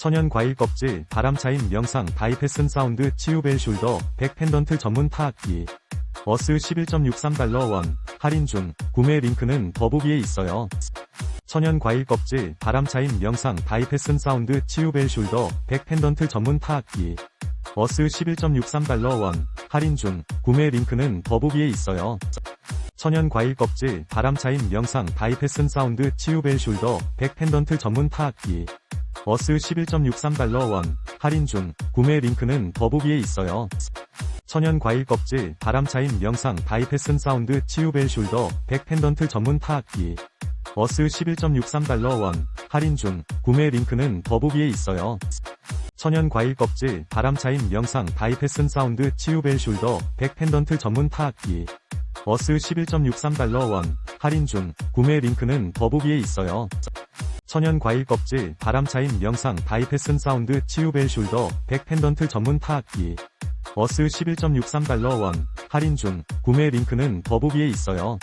천연 과일 껍질, 바람차임 명상 다이패슨 사운드 치유벨 숄더, 백 펜던트 전문 타악기. 어스 11.63달러 원, 할인 중, 구매 링크는 더보기에 있어요. 천연 과일 껍질, 바람차임 명상 다이패슨 사운드 치유벨 숄더, 백 펜던트 전문 타악기. 어스 11.63달러 원, 할인 중, 구매 링크는 더보기에 있어요. 천연 과일 껍질, 바람차임 명상 다이패슨 사운드 치유벨 숄더, 백 펜던트 전문 타악기. 어스 11.63달러 원, 할인 중, 구매 링크는 더보기에 있어요. 천연 과일 껍질, 바람차임 명상 다이패슨 사운드 치유벨 숄더, 백 펜던트 전문 타악기. 어스 11.63달러 원, 할인 중, 구매 링크는 더보기에 있어요. 천연 과일 껍질, 바람차임 명상 다이패슨 사운드 치유벨 숄더, 백 펜던트 전문 타악기. 어스 11.63달러 원, 할인 중, 구매 링크는 더보기에 있어요. 천연 과일 껍질, 바람차임 명상 다이패슨 사운드 치유벨 숄더, 백 펜던트 전문 타악기. 어스 11.63달러 원, 할인 중, 구매 링크는 더보기에 있어요.